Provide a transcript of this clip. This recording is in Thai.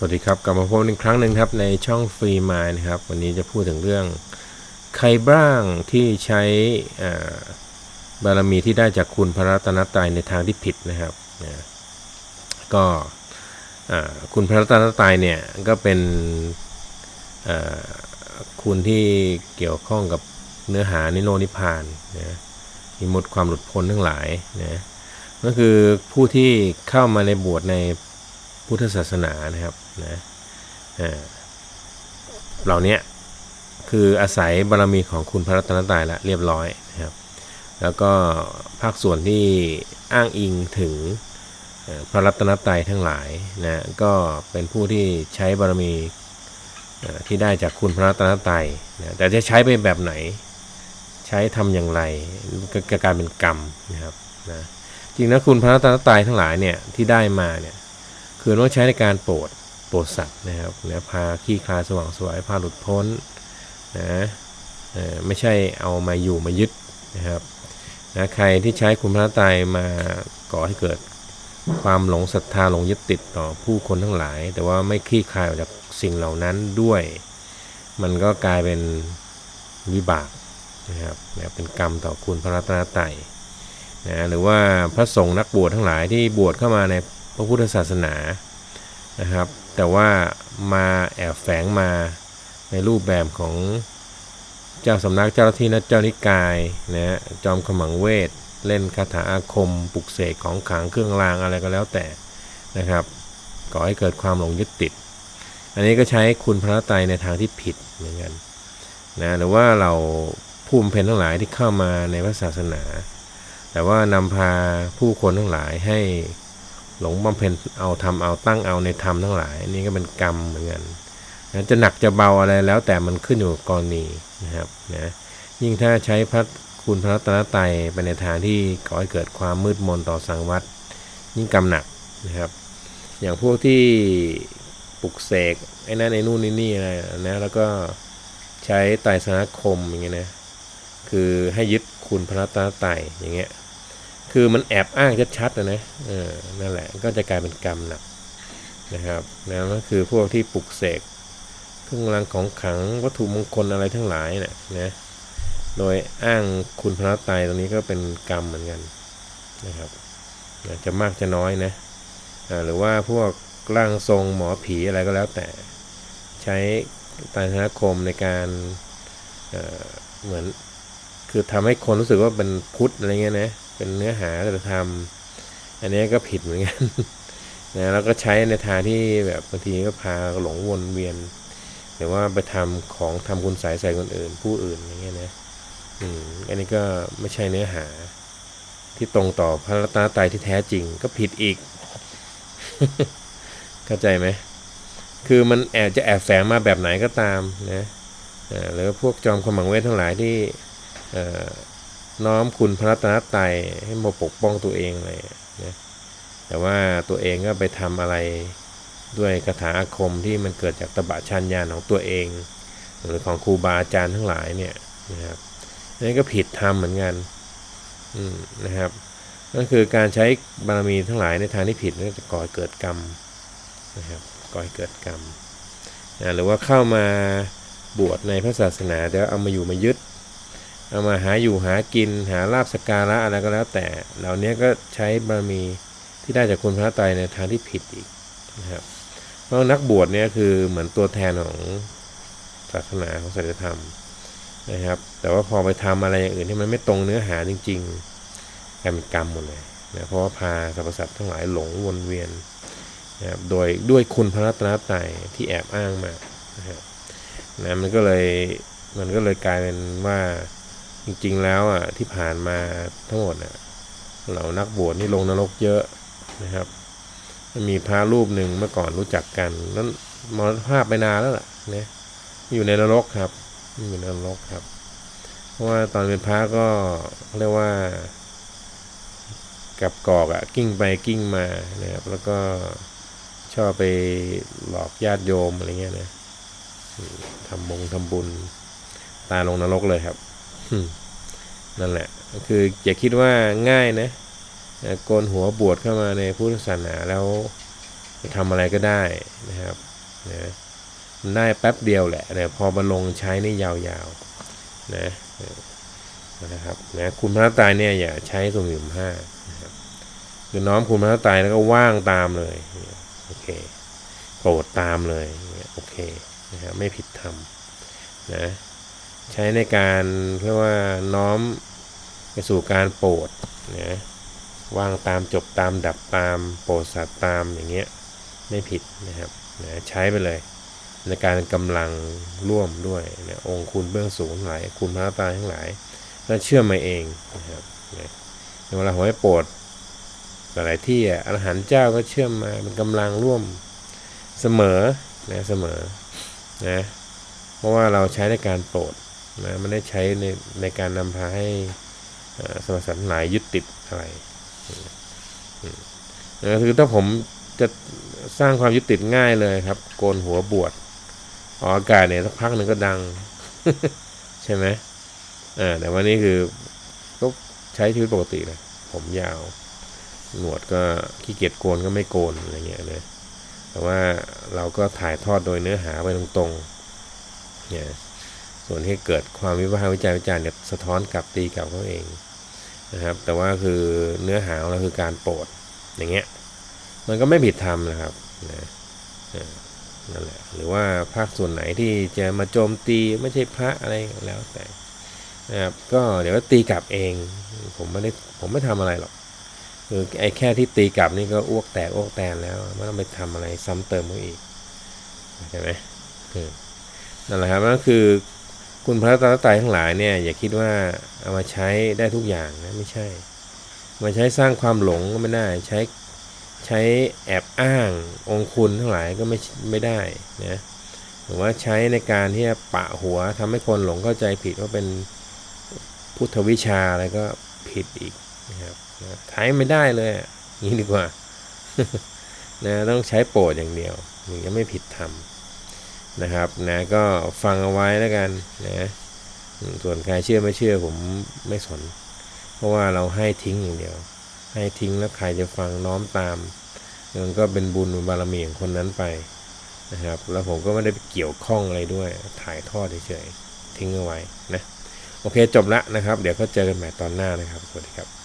สวัสดีครับ กลับมาพบอีกครั้งหนึ่งครับในช่องฟรีมายนะครับ วันนี้จะพูดถึงเรื่อง ใครบ้างที่ใช้บารมีที่ได้จากคุณพระรัตนตรัยในทางที่ผิดนะครับนะก็คุณพระรัตนตรัยเนี่ยก็เป็นคุณที่เกี่ยวข้องกับเนื้อหานิโรธนิพานนะมีมดความหลุดพ้นทั้งหลายนะก็คือผู้ที่เข้ามาในบวชในพ พุทธศาสนานะครับนะเหล่านี้คืออาศัยบารมีของคุณพระรัตนตรัยละเรียบร้อยนะครับ แล้วก็ภาคส่วนที่อ้างอิงถึงพระรัตนตรัยทั้งหลายนะก็เป็นผู้ที่ใช้บารมีที่ได้จากคุณพระรัตนตรัยนะแต่จะใช้ไปแบบไหน ใช้ทำอย่างไรก็กลารเป็นกรรมนะครับนะจริงนะคุณพระรัตนตรัยทั้งหลายเนี่ยที่ได้มาเนี่ย คือต้องใช้ในการโปรดโปรดสัตว์นะครับนะพาขี้คลายสว่างสวยพาหลุดพ้นนะไม่ใช่เอามาอยู่มายึดนะครับนะใครที่ใช้คุณพระไตรมาก่อให้เกิดความหลงศรัทธาหลงยึดติดต่อผู้คนทั้งหลาย แต่ว่าไม่คลี่คลายออกจากสิ่งเหล่านั้นด้วย มันก็กลายเป็นวิบากนะครับนะเป็นกรรมต่อคุณพระรัตนตรัยนะหรือว่าพระสงฆ์นักบวชทั้งหลายที่บวชเข้ามาใน ระพุทธศาสนานะครับ แต่ว่ามาแอบแฝงมาในรูปแบบของเจ้าสำนักเจ้าหน้าที่นะเจ้านิกายนะฮะจอมขมังเวท เล่นคาถาอาคมปลุกเสกของขลังเครื่องรางอะไรก็แล้วแต่นะครับก่อให้เกิดความหลงยึดติด อันนี้ก็ใช้คุณพระไตรในทางที่ผิดเหมือนกันนะหรือว่าเราผู้บำเพ็ญทั้งหลายที่เข้ามาในพระศาสนา แต่ว่านำพาผู้คนทั้งหลายให้ หลงบำเพ็ญเอาทำเอาตั้งเอาในธรรมทั้งหลายนี่ก็เป็นกรรมเหมือนกันนะจะหนักจะเบาอะไรแล้วแต่มันขึ้นอยู่กับกรณีนะครับนะยิ่งถ้าใช้พระคุณพระรัตนตรัยไปในทางที่ก่อให้เกิดความมืดมนต่อสังวัตยิ่งกรรมหนักนะครับ อย่างพวกที่ปลุกเสกไอ้นั่นไอ้นู่นนี่นี่อะไรนะแล้วก็ใช้ไตรสนคมอย่างเงี้ยนะคือให้ยึดคุณพระรัตนตรัยอย่างเงี้ย คือมันแอบอ้างชัดๆนะนะเออนั่นแหละก็จะกลายเป็นกรรมหนักนะครับนะก็คือพวกที่ปลุกเสกเครื่องรางของขลังวัตถุมงคลอะไรทั้งหลายนะนะโดยอ้างคุณพระไตรตรงนี้ก็เป็นกรรมเหมือนกันนะครับจะมากจะน้อยนะหรือว่าพวกร่างทรงหมอผีอะไรก็แล้วแต่ใช้ไตรสนคมในการเเหมือนคือทำให้คนรู้สึกว่าเป็นพุทธอะไรเงี้ยนะ เป็นเนื้อหาแต่ธรรม อันนี้ก็ผิดเหมือนกันนะแล้วก็ใช้ในทางที่แบบบางทีก็พาหลงวนเวียน หรือว่าไปทำของทำคุณสายใส่คนอื่น ผู้อื่นอย่างเงี้ยนะอืมอันนี้ก็ไม่ใช่เนื้อหา ที่ตรงต่อพระรัตนตรัยที่แท้จริงก็ผิดอีก เข้าใจไหมคือมันแอบจะแอบแฝงมาแบบไหนก็ตามนะอ่าหรือพวกจอมขมังเวททั้งหลายที่อ่อ น้อมคุณพระรัตนตรัยให้มาปกป้องตัวเองเลยนะแต่ว่าตัวเองก็ไปทำอะไรด้วยคาถาอาคมที่มันเกิดจากตบะชัญญาของตัวเอง หรือของครูบาอาจารย์ทั้งหลายเนี่ยนะครับนี่ก็ผิดธรรมเหมือนกันนะครับ ก็คือการใช้บารมีทั้งหลายในทางที่ผิดก็จะก่อเกิดกรรมนะครับก่อเกิดกรรมนะหรือว่าเข้ามาบวชในพระศาสนาแต่ว่าเอามาอยู่มายึด เอามาหาอยู่หากินหาลาบสการะอะไรก็แล้วแต่ เหล่านี้ก็ใช้บารมีที่ได้จากคุณพระไตรในทางที่ผิดอีกนะครับ เพราะนักบวชเนี่ยคือเหมือนตัวแทนของศาสนาของศีลธรรมนะครับ แต่ว่าพอไปทำอะไรอย่างอื่นที่มันไม่ตรงเนื้อหาจริงๆกลายเป็นกรรมหมดเลยนะเพราะว่าพาสรรพสัตว์ทั้งหลายหลงวนเวียนนะครับโดยด้วยคุณพระรัตนตรัยที่แอบอ้างมานะครับนะมันก็เลยมันก็เลยกลายเป็นว่า จริงๆแล้วอะที่ผ่านมาทั้งหมดอะเรานักบวชนี่ลงนรกเยอะนะครับ มีพระรูปหนึ่งเมื่อก่อนรู้จักกันนั้นมรณภาพไปนานแล้วล่ะนะอยู่ในนรกครับอยู่ในนรกครับ เพราะว่าตอนเป็นพระก็เรียกว่ากับกอกอะกิ้งไปกิ้งมานะครับ แล้วก็ชอบไปหลอกญาติโยมอะไรเงี้ยนะทำบงทำบุญตายลงนรกเลยครับ นั่นแหละก็คืออย่าคิดว่าง่ายนะโกนหัวบวชเข้ามาในพุทธศาสนาแล้วจะทำอะไรก็ได้นะครับนะมันได้แป๊บเดียวแหละแต่พอมาลงใช้นี่ยาวๆนะนะครับนะคุณพระตายเนี่ยอย่าใช้สุ่มสี่สุ่มห้านะครับคือน้อมคุณพระตายแล้วก็ว่างตามเลยโอเคโปรดตามเลยโอเคนะครับไม่ผิดธรรมนะ ใช้ในการเรียกว่าน้อมไปสู่การโปรดนะว่างตามจบตามดับตามโปรดสัตว์ตามอย่างเงี้ยไม่ผิดนะครับนะใช้ไปเลย ในการกำลังร่วมด้วยนะองค์คุณเบื้องสูงหลายคุณพระตาทั้งหลายก็เชื่อมาเองนะครับนะเวลาผมให้โปรดหลายที่อะอรหันต์เจ้าก็เชื่อมมาเป็นกำลังร่วมเสมอนะเสมอนะเพราะว่าเราใช้ในการโปรด นะไม่ได้ใช้ในในการนำพาให้สมรรถสัทหลายยึดติดอะไรนะคือถ้าผมจะสร้างความยึดติดง่ายเลยครับ โกนหัวบวชออกอากาศเนี่ยสักพักหนึ่งก็ดัง ใช่ไหมอ่าแต่วันนี้คือก็ใช้ชีวิตปกติเลยผมยาว หนวดก็ขี้เกียจโกนก็ไม่โกนอะไรเงี้ยเลยแต่ว่าเราก็ถ่ายทอดโดยเนื้อหาไปตรงๆเนี่ย ส่วนที่เกิดความวิพากษ์วิจารณ์วิจารณ์เนี่ยสะท้อนกลับตีกลับเขาเองนะครับ แต่ว่าคือเนื้อหาเราคือการโปรดอย่างเงี้ย มันก็ไม่ผิดธรรมนะครับนะนั่นแหละหรือว่าภาคส่วนไหนที่จะมาโจมตีไม่ใช่พระอะไรแล้วแต่นะครับก็เดี๋ยวก็ตีกลับเอง ผมไม่ได้ผมไม่ทำอะไรหรอกคือไอ้แค่ที่ตีกลับนี่ก็อ้วกแตกอ้วกแตนแล้วไม่ต้องไปทำอะไรซ้ำเติมเขาอีกใช่ไหมอืมนั่นแหละครับนั่นคือ คุณพระตาไตรทั้งหลายเนี่ยอย่าคิดว่าเอามาใช้ได้ทุกอย่างนะไม่ใช่ มาใช้สร้างความหลงก็ไม่ได้ใช้ใช้แอบอ้างองคุณทั้งหลายก็ไม่ไม่ได้นะหรือว่าใช้ในการที่จะปะหัวทำให้คนหลงเข้าใจผิดว่าเป็นพุทธวิชาอะไรก็ผิดอีกนะครับใช้ไม่ได้เลยนี้ดีกว่านะต้องใช้โปรดอย่างเดียวถึงจะไม่ผิดธรรม นะครับนะก็ฟังเอาไว้แล้วกันนะส่วนใครเชื่อไม่เชื่อผมไม่สน เพราะว่าเราให้ทิ้งอย่างเดียว ให้ทิ้งแล้วใครจะฟังน้อมตามมันก็เป็นบุญบารมีของคนนั้นไปนะครับ แล้วผมก็ไม่ได้ไปเกี่ยวข้องอะไรด้วย ถ่ายทอดเฉยๆทิ้งเอาไว้นะโอเคจบละนะครับ เดี๋ยวก็เจอกันใหม่ตอนหน้านะครับ สวัสดีครับ